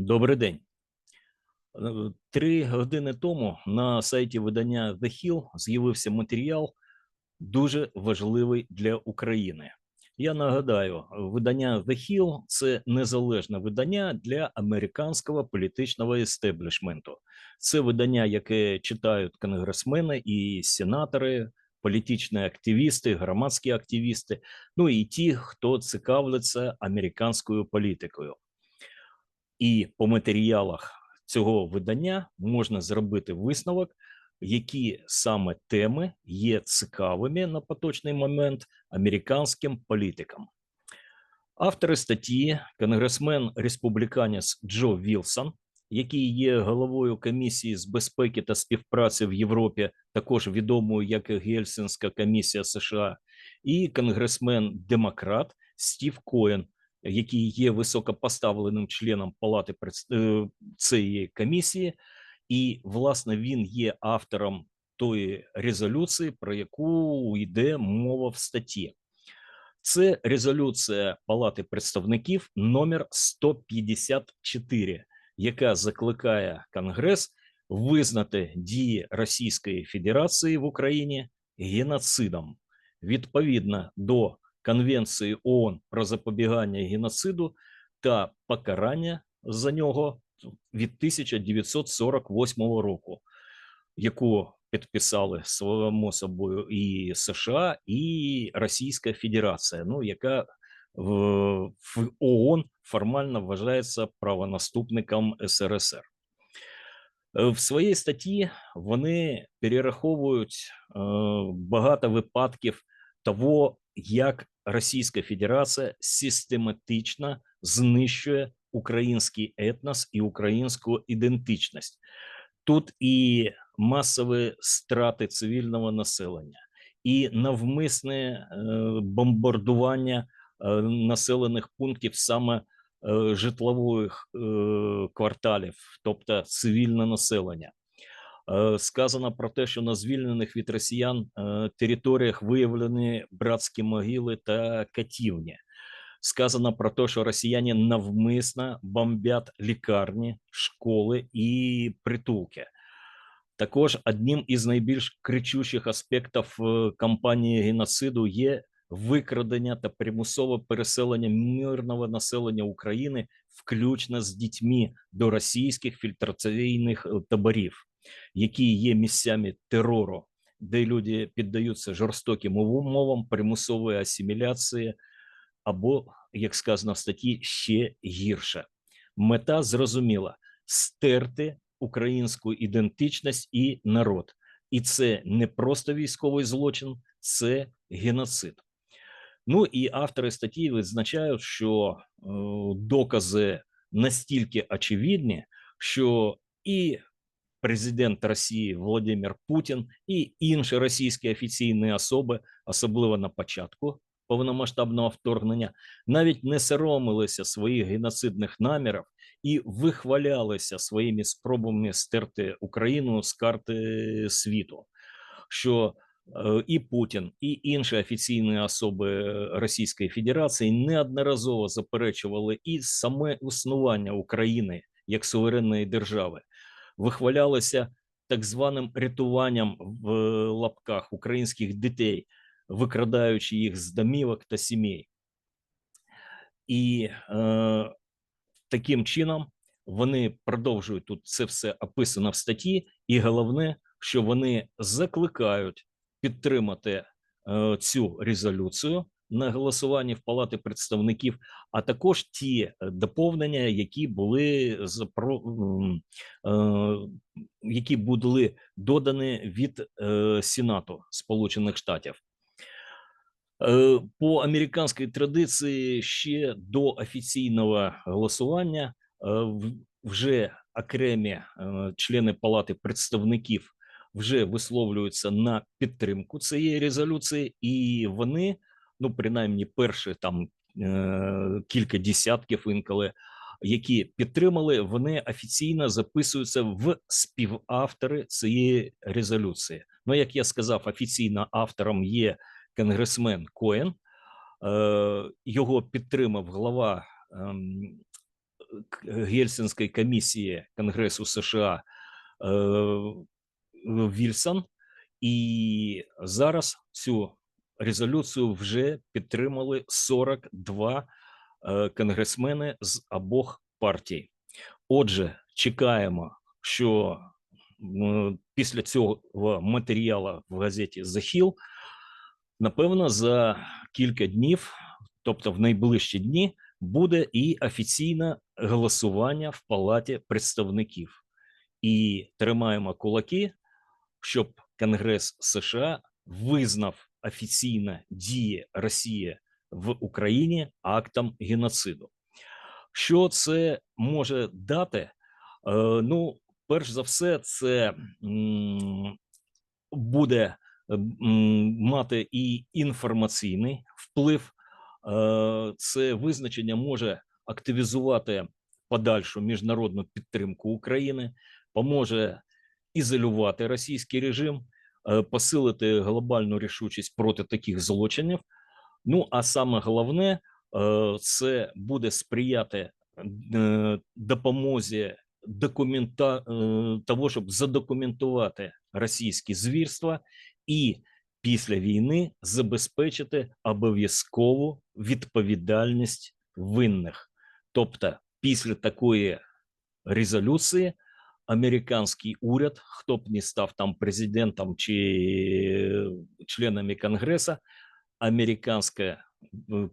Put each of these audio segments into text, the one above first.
Добрий день. Е, Три години тому на сайті видання The Hill з'явився матеріал дуже важливий для України. Я нагадаю, видання The Hill – це незалежне видання для американського політичного естеблішменту. Це видання, яке читають конгресмени і сенатори, політичні активісти, громадські активісти, ну і ті, хто цікавляться американською політикою. І по матеріалах цього видання можна зробити висновок, які саме теми є цікавими на поточний момент американським політикам. Автори статті конгресмен республіканець Джо Вілсон, який є головою комісії з безпеки та співпраці в Європі, також відомою як Гельсінська комісія США, і конгресмен демократ Стів Коен, який є високопоставленим членом палати е, цієї комісії, і власне він є автором тої резолюції, про яку йде мова в статті. Це резолюція Палати представників номер 154, яка закликає Конгрес визнати дії Російської Федерації в Україні геноцидом відповідно до Конвенції ООН про запобігання геноциду та покарання за нього від 1948 року, яку підписали само собою і США, і Російська Федерація, ну яка в, в ООН формально вважається правонаступником СРСР. В своїй статті вони перераховують е, багато випадків того, як Російська Федерація систематично знищує український етнос і українську ідентичність. Тут і масові страти цивільного населення, і навмисне е, бомбардування е, населених пунктів саме е, житлових кварталів, тобто цивільне населення. Е, сказано про те, що на звільнених від росіян е, територіях виявлені братські могили та катівні. Сказано про те, що росіяни навмисно бомбять лікарні, школи і притулки. Також одним із найбільш кричущих аспектів е, кампанії геноциду є викрадення та примусове переселення мирного населення України, включно з дітьми до російських фільтраційних таборів які є місцями терору, де люди піддаються жорстоким умовам примусової асиміляції, або, як сказано в статті, ще гірше. Мета зрозуміла стерти українську ідентичність і народ. І це не просто військовий злочин, це геноцид. Ну і автори статті відзначають, що е, докази настільки очевидні, що і президент Росії Володимир Путін і інші російські офіційні особи, особливо на початку повномасштабного вторгнення, навіть не соромилися своїх геноцидних намірів і вихвалялися своїми спробами стерти Україну з карти світу. що е, і Путін, і інші офіційні особи Російської Федерації неодноразово заперечували і саме існування України як суверенної держави, вихвалялися так званим рятуванням в лапках українських дітей, викрадаючи їх з домівок та сімей. І е, таким чином вони продовжують тут це все описано в статті, і головне, що вони закликають підтримати е, цю резолюцію на голосуванні в Палати представників, а також ті е, доповнення, які були запро... е, які були додані від е, Сенату Сполучених Штатів. По американській традиції ще до офіційного голосування вже окремі члени Палати представників вже висловлюються на підтримку цієї резолюції, і вони ну принаймні перші там е, кілька десятків інколи, які підтримали, вони офіційно записуються в співавтори цієї резолюції. Ну, як я сказав, офіційно автором є конгресмен Коен. Е, його підтримав глава ем, Гельсінської комісії Конгресу США е, Вільсон, і зараз цю резолюцію вже підтримали 42 е, конгресмени з обох партій. Отже, чекаємо, що після цього матеріалу в газеті Hill, напевно, за кілька днів, тобто в найближчі дні, буде і офіційне голосування в Палаті представників. І тримаємо кулаки, щоб Конгрес США визнав офіційно дії Росії в Україні актом геноциду. Що це може дати? Е, ну, перш за все, це буде мати і інформаційний вплив. Е, Це визначення може активізувати подальшу міжнародну підтримку України, поможе ізолювати російський режим, посилити глобальну рішучість проти таких злочинів. Ну а саме головне, е, це буде сприяти е, допомозі документа е, того, щоб задокументувати російські звірства і після війни забезпечити обов'язкову відповідальність винних. Тобто, після такої резолюції американський уряд, хто б не став там президентом чи членами Конгресу, американське е,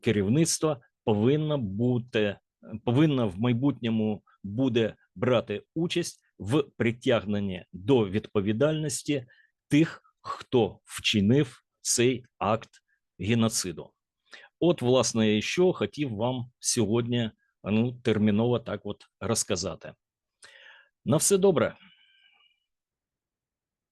керівництво повинно бути повинно в майбутньому буде брати участь в притягненні до відповідальності тих, хто вчинив цей акт геноциду. От, власне, і що хотів вам сьогодні ну, терміново так от розказати. На все добре.